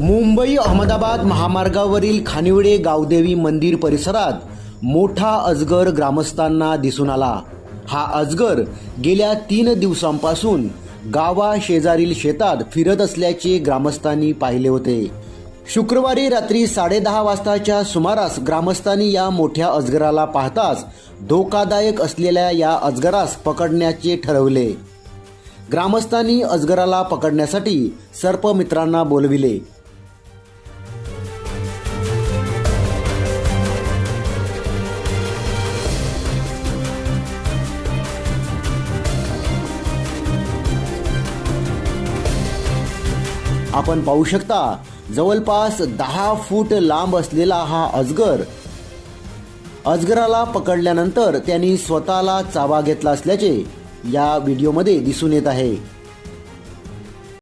मुंबई अहमदाबाद महामार्गावरील खानिवडे गावदेवी मंदिर परिसरात मोठा अजगर ग्रामस्थांना दिसून आला. हा अजगर गेल्या तीन दिवसांपासून गावा शेजारील शेतात फिरत असल्याचे ग्रामस्थांनी पाहिले होते. शुक्रवारी रात्री साडेदहा वाजताच्या सुमारास ग्रामस्थांनी या मोठ्या अजगराला पाहताच धोकादायक असलेल्या या अजगरास पकडण्याचे ठरवले. ग्रामस्थांनी अजगराला पकडण्यासाठी सर्पमित्रांना बोलविले. आपण पाहू शकता जवळपास दहा फूट लांब असलेला हा अजगर अजगराला पकडल्यानंतर त्यांनी स्वतःला चावा घेतला असल्याचे या व्हिडिओमध्ये दिसून येत आहे.